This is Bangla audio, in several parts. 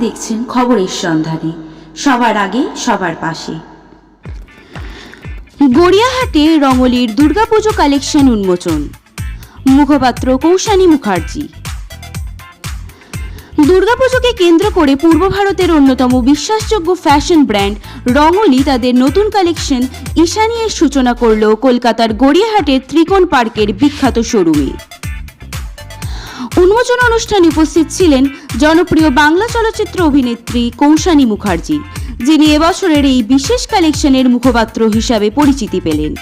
দেখছেন খবরের সন্ধানে সবার আগে, সবার পাশে। গড়িয়াহাটে রঙলির দুর্গাপুজো কালেকশন উন্মোচন। মুখপাত্র কৌশানী মুখার্জি। দুর্গাপুজোকে কেন্দ্র করে পূর্ব ভারতের অন্যতম বিশ্বাসযোগ্য ফ্যাশন ব্র্যান্ড রঙলি তাদের নতুন কালেকশন ঈশানীয়ের সূচনা করল কলকাতার গড়িয়াহাটের ত্রিকোণ পার্কের বিখ্যাত শোরুমে। উন্মোচন অনুষ্ঠানে উপস্থিত ছিলেন জনপ্রিয় বাংলা চলচ্চিত্র অভিনেত্রী কৌশানী মুখার্জি, যিনি এবছরের এই বিশেষ কালেকশনের মুখপাত্র হিসাবে পরিচিতি পেলেন।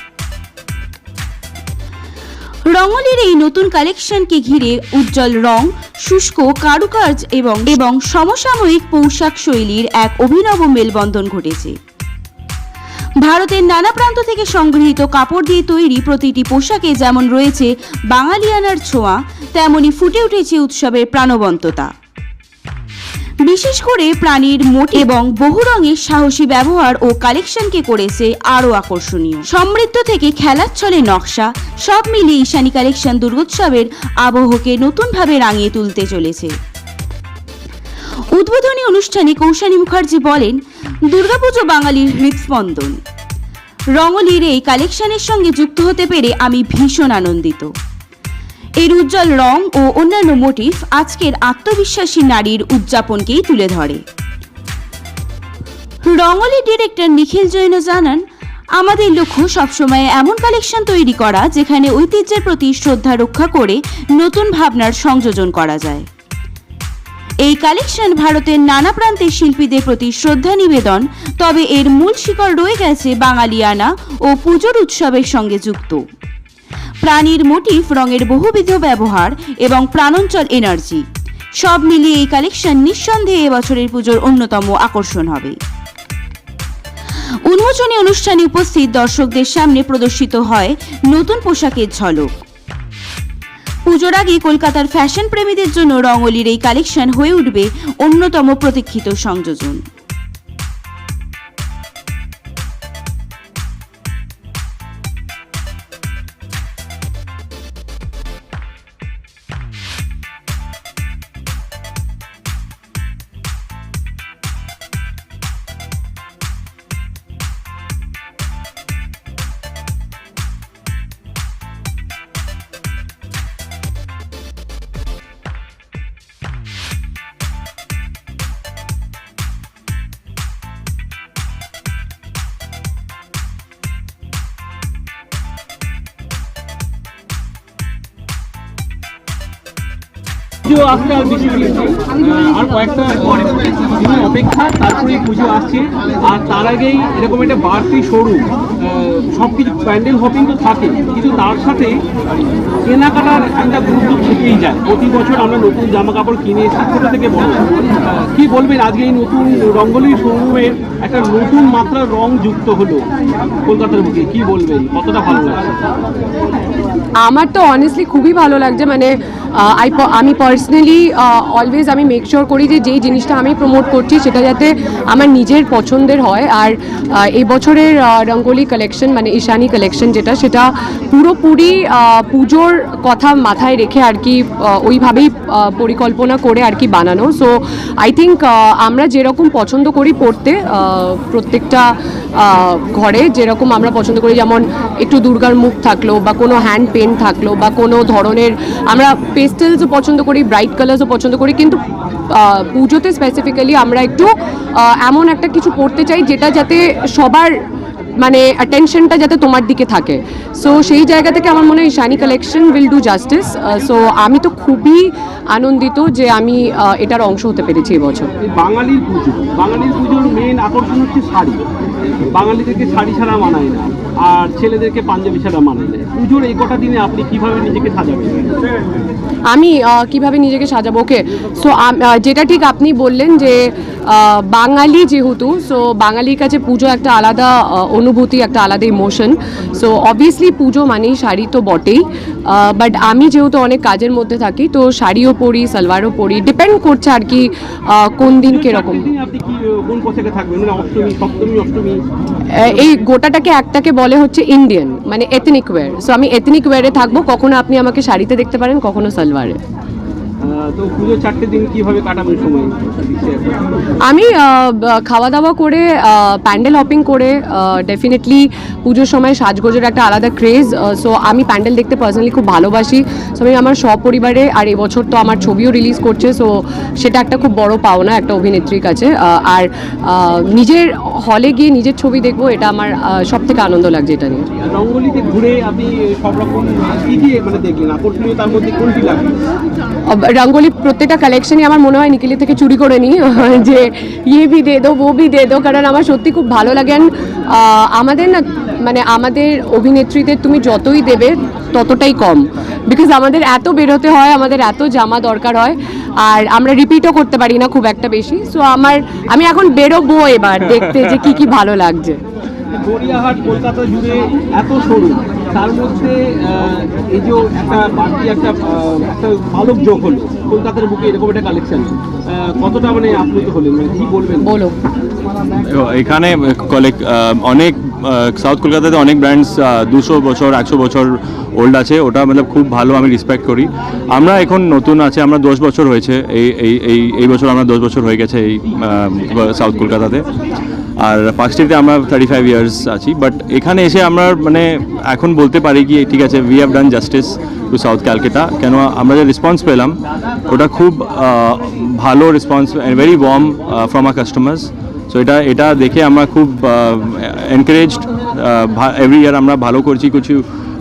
রঙলির এই নতুন কালেকশনকে ঘিরে উজ্জ্বল রং, শুষ্ক কারুকাজ এবং এবং সমসাময়িক পোশাক শৈলীর এক অভিনব মেলবন্ধন ঘটেছে। ভারতের নানা প্রান্ত থেকে সংগৃহীত কাপড় দিয়ে তৈরি প্রতিটি পোশাকে যেমন রয়েছে বাঙালিয়ানার ছোঁয়া, তেমনি ফুটে উঠেছে উৎসবের প্রাণবন্ততা। বিশেষ করে প্রাণীর মোট এবং বহু রঙের সাহসী ব্যবহার ও কালেকশনকে করেছে আরও আকর্ষণীয়। সমৃদ্ধ থেকে খেলার ছলে নকশা, সব মিলিয়ে ঈশানী কালেকশন দুর্গোৎসবের আবহকে নতুনভাবে রাঙিয়ে তুলতে চলেছে। উদ্বোধনী অনুষ্ঠানে কৌশানী মুখার্জি বলেন দুর্গাপুজো বাঙালির হৃদস্পন্দন রঙলির এই কালেকশনের সঙ্গে যুক্ত হতে পেরে আমি ভীষণ আনন্দিত। এর উজ্জ্বল রং ও অন্যান্য মোটিভ আজকের আত্মবিশ্বাসী নারীর উদযাপনকেই তুলে ধরে। রঙলি ডিরেক্টর নিখিল জৈন জানান, আমাদের লক্ষ্য সবসময় এমন কালেকশন তৈরি করা যেখানে ঐতিহ্যের প্রতি শ্রদ্ধা রক্ষা করে নতুন ভাবনার সংযোজন করা যায়। এই কালেকশন ভারতের নানা প্রান্তের শিল্পীদের প্রতি শ্রদ্ধা নিবেদন। তবে এর মূল শিকড় রয়ে গেছে বাঙালিয়ানা ও পুজোর উৎসবের সঙ্গে যুক্ত। প্রাণীর মোটিফ রঙের বহুবিধ ব্যবহার এবং প্রাণঞ্চল এনার্জি সব মিলিয়ে এই কালেকশন নিঃসন্দেহে এবছরের পুজোর অন্যতম আকর্ষণ হবে। উন্মোচনী অনুষ্ঠানে উপস্থিত দর্শকদের সামনে প্রদর্শিত হয় নতুন পোশাকের ঝলক। পুজোর আগে কলকাতার ফ্যাশন প্রেমীদের জন্য রঙলির এই কালেকশন হয়ে উঠবে অন্যতম প্রতীক্ষিত সংযোজন। আসতে আর বেশি আর কয়েকটা দিনের অপেক্ষা তারপরে পুজো আসছে। আর তার আগেই এরকম একটা বাড়তি শোরুম সব কিছু প্যান্ডেল হপিং তো থাকে, কিন্তু তার সাথে কেনাকাটার একটা গুরুত্ব থেকেই যায়। প্রতি বছর আমরা নতুন জামা কাপড় কিনে এসেছি, ছোটো থেকে বড়। কি বলবেন, আজকে এই নতুন রঙ্গলি শোরুমের একটা নতুন মাত্রার রং যুক্ত হলো কলকাতার বুকে, কি বলবেন? কতটা ভালো লাগছে? আমার তো অনেস্টলি খুবই ভালো লাগছে মানে আই আমি পার্সোনালি অলওয়েজ আমি মেক শিওর করি যে যেই জিনিসটা আমি প্রমোট করছি সেটা যাতে আমার নিজের পছন্দের হয়। আর এই বছরের রঙ্গোলি কালেকশন মানে ঈশানী কালেকশন যেটা, সেটা পুরোপুরি পুজোর কথা মাথায় রেখে আর কি ওইভাবেই পরিকল্পনা করে আর কি বানানো। সো আই থিঙ্ক আমরা যেরকম পছন্দ করি পড়তে প্রত্যেকটা ঘরে যেরকম আমরা পছন্দ করি, যেমন একটু দুর্গার মুখ থাকল বা কোনো হ্যান্ড পেন থাকল বা কোনো ধরনের, আমরা পেস্টেলসও পছন্দ করি ব্রাইট কালার্সও পছন্দ করি, কিন্তু পুজোতে স্পেসিফিক্যালি আমরা একটু এমন একটা কিছু পড়তে চাই যেটা যাতে সবার মানে অ্যাটেনশনটা যাতে তোমার দিকে থাকে। সো সেই জায়গা থেকে আমার মনে হয় Shaani collection will do justice so আমি তো খুবই আনন্দিত যে আমি এটার অংশ হতে পেরেছি এবছর। বাঙালির পুজো, বাঙালির পুজোর মেন আকর্ষণ হচ্ছে শাড়ি। বাঙালিদেরকে শাড়ি ছাড়া মানায় না। আর ছেলেদেরকে পাঞ্জাবি ছাড়া মানায় না। পুজোর এই কটা দিনে আপনি কীভাবে নিজেকে সাজাবেন? আমি কীভাবে নিজেকে সাজাবো? ওকে সো যেটা ঠিক আপনি বললেন যে বাঙালি যেহেতু সো বাঙালির কাছে পুজো একটা আলাদা অনুভূতি একটা আলাদা ইমোশন সো অবভিয়াসলি পুজো মানেই শাড়ি তো বটেই বাট আমি যেহেতু অনেক কাজের মধ্যে থাকি তো শাড়িও পরি সালোয়ারও পরি ডিপেন্ড করছে আর কি কোন দিন কীরকম। মানে এই গোটাটাকে একটাকে বলে হচ্ছে ইন্ডিয়ান মানে এথনিক ওয়্যার সো আমি এথনিক ওয়্যারে থাকব কখনো আপনি আমাকে শাড়িতে দেখতে পারেন কখনো সালোয়ারে। তো পুজো চারটে দিন কীভাবে কাটাবেন সময়? আমি খাওয়া দাওয়া করে প্যান্ডেল হপিং করে ডেফিনেটলি পুজোর সময় সাজগোজের একটা আলাদা ক্রেজ সো আমি প্যান্ডেল দেখতে পার্সোনালি খুব ভালোবাসি। সো আমি আমার সপরিবারে আর এবছর তো আমার ছবিও রিলিজ করছে সো সেটা একটা খুব বড় পাওনা একটা অভিনেত্রীর কাছে। আর নিজের হলে গিয়ে নিজের ছবি দেখব এটা আমার সব থেকে আনন্দ লাগছে এটা নিয়ে। রঙ্গলিতে ঘুরে আপনি সব রকম কি মানে দেখলেন? আকর্ষণীয় তার মধ্যে কোনটি লাগবে বলি, প্রত্যেকটা কালেকশনই আমার মনে হয় নিকিলি থেকে চুরি করে নিই। যে ইয়ে ভি দে দো, ও ভি দে দো, কারণ আমার সত্যি খুব ভালো লাগে। আমাদের না মানে আমাদের অভিনেত্রীদের তুমি যতই দেবে, ততটাই কম। বিকজ আমাদের এত বেরোতে হয়, আমাদের এত জামা দরকার হয়, আর আমরা রিপিটও করতে পারি না খুব একটা বেশি। সো আমার, আমি এখন বেরোবো এবার, দেখতে যে কি কি ভালো লাগছে। গড়িয়াহাট কলকাতা জুড়ে এত সরু তার মধ্যে এই যে একটা বাড়তি একটা একটা আলোক যোগ হলো কলকাতার বুকে এরকম একটা কালেকশন কতটা মানে আপ্লুত হলেন মানে কি বলবেন? বলো। এখানে কলেক অনেক সাউথ কলকাতাতে অনেক ব্র্যান্ডস দুশো বছর একশো বছর ওল্ড আছে ওটা মানে খুব ভালো আমি রেসপেক্ট করি। আমরা এখন নতুন আছে আমরা দশ বছর হয়েছে এই এই এই এই বছর আমরা দশ বছর হয়ে গেছে এই সাউথ কলকাতাতে। আর পাঁচটিতে আমরা থার্টি ফাইভ ইয়ার্স আছি বাট এখানে এসে আমরা মানে এখন বলতে পারি কি ঠিক আছে we have done justice to South Calcutta কেন আমরা যে রেসপন্স পেলাম ওটা খুব ভালো response very warm from our customers so এটা এটা দেখে আমরা খুব এনকারেজড এভরি ইয়ার আমরা ভালো করছি কিছু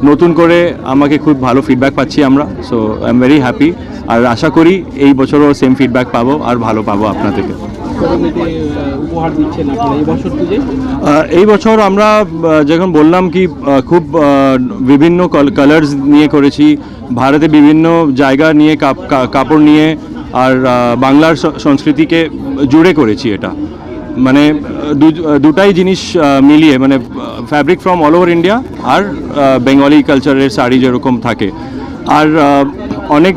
নতুন করে আমাকে খুব ভালো ফিডব্যাক পাচ্ছি আমরা so I am very happy আর আশা করি এই বছরও সেম ফিডব্যাক পাবো আর ভালো পাবো আহ, উপহার দিচ্ছেন এই বছর এই বছর আমরা যখন বললাম কি খুব বিভিন্ন কালার্স নিয়ে করেছি, ভারতে বিভিন্ন জায়গা নিয়ে কাপড় নিয়ে, আর বাংলার সংস্কৃতিকে জুড়ে করেছি এটা। মানে দুটাই জিনিস মিলিয়ে মানে fabric from all over India R Bengali কালচারের শাড়ি যেরকম থাকে। আর অনেক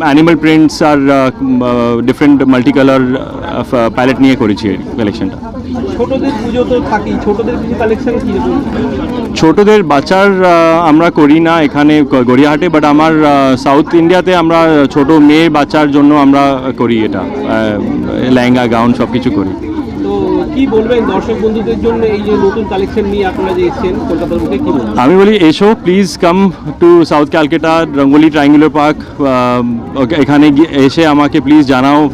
অ্যানিমাল প্রিন্টস আর ডিফারেন্ট মাল্টি কালার প্যালেট নিয়ে করেছি কালেকশনটা ছোটদের পুজো তো থাকেই। ছোটদের কিছু কালেকশন কি ছোটদের বাচ্চার আমরা করি না এখানে গড়িয়াহাটে বাট আমার সাউথ ইন্ডিয়াতে আমরা ছোট মেয়ে বাচ্চার জন্য আমরা করি এটা। লেহেঙ্গা গাউন সব কিছু করি। কি বলবেন দর্শক বন্ধুদের জন্য এই যে নতুন কালেকশন নিয়ে আপনারা যে এসেছেন কলকাতার কি বলবেন? আমি বলি, এসো please come to South Calcutta Rangoli triangular park এখানে গিয়ে- এসে আমাকে প্লিজ জানাও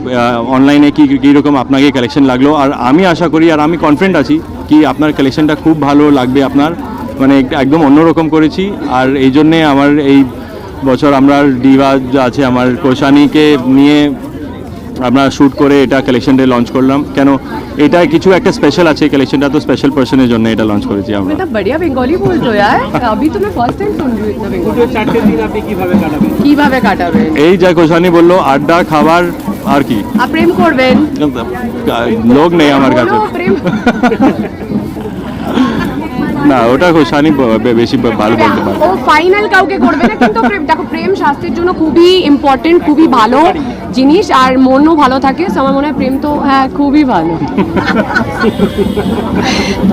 অনলাইনে কি কীরকম আপনাকে কালেকশন লাগল। আর আমি আশা করি, আর আমি কনফিডেন্ট আছি কি আপনার কালেকশনটা খুব ভালো লাগবে আপনার। মানে এক- একদম অন্যরকম করেছি। আর এই জন্যে আমার এই বছর আমরা ডিভা আছে, আমার কোশানিকে নিয়ে আমরা শ্যুট করে এটা কালেকশনটা লঞ্চ করলাম কেন এটা কিছু একটা স্পেশাল আছে কালেকশনটা তো স্পেশাল পার্সনের জন্য এটা লঞ্চ করেছি আমরা इतना बढ़िया बंगाली बोल दो यार अभी तो मैं फर्स्ट टाइम सुन रही हूँ इतना পুজো बंगाली চারটে দিন আপনি কিভাবে কাটাবেন কিভাবে কাটাবেন এই যা কোশানি বললো আড্ডা খাবার আর কি আর প্রেম করবেন লোক নেই আমার কাছে বলো, প্রেম না ওটা কোশানি ব- বে- বেশি ব- ভালো বলতে পারে ও ফাইনাল কাউকে করবে না কিন্তু প্রেম দেখো প্রেম স্বাস্থ্যের জন্য খুবই ইম্পর্টেন্ট খুবই ভালো জিনিস আর মনও ভালো থাকে So, আমার মনে হয় প্রেম তো হ্যাঁ খুবই ভালো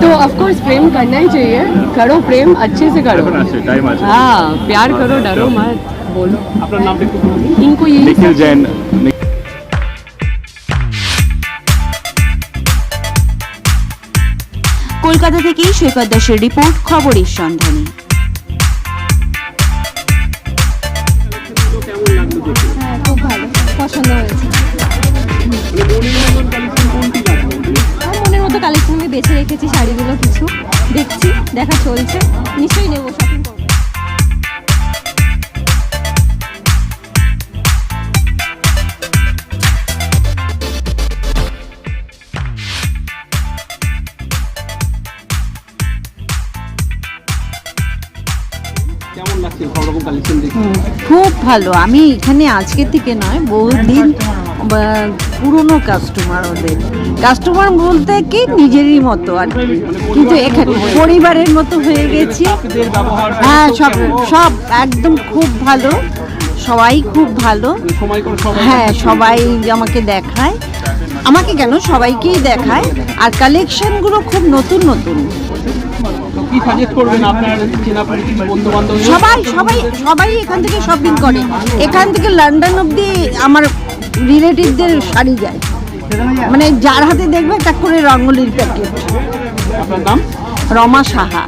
তো অফকোর্স প্রেম करना ही चाहिए करो प्रेम अच्छे से करो আছে টাইম আছে हाँ प्यार करो डरो मत बोलो আপনার নামটা একটু বলুন इनको यही নিখিল জৈন কলকাতা থেকে সৈকত দাসের রিপোর্ট, খবরের সন্ধানে। হ্যাঁ কোনটি মনের মতো কালেকশন আমি বেছে রেখেছি, শাড়িগুলো কিছু দেখছি, দেখা চলছে, নিশ্চয়ই নেব শপিং রকম কালেকশন দেখে। খুব ভালো। আমি এখানে আজকে থেকে নয় বহুদিন পুরনো কাস্টমার ওদের। কাস্টমার বলতে কি নিজেরই মতো আর। কিন্তু এখানে পরিবারের মতো হয়ে গেছি। হ্যাঁ সব সব একদম খুব ভালো। সবাই খুব ভালো। হ্যাঁ সবাই আমাকে দেখায়। আমাকে কেন সবাইকেই দেখায়? আর কালেকশনগুলো খুব নতুন নতুন। কি সাজেস্ট করবেন আপনার চেনা পরিচিত বন্ধু বান্ধব সবাই সবাই সবাই এখান থেকে শপিং করে। এখান থেকে লন্ডন অবধি আমার রিলেটিভদের শাড়ি যায়। মানে যার হাতে দেখবে তার করে রঙ্গলির প্যাকেট আপনার নাম? রমা সাহা।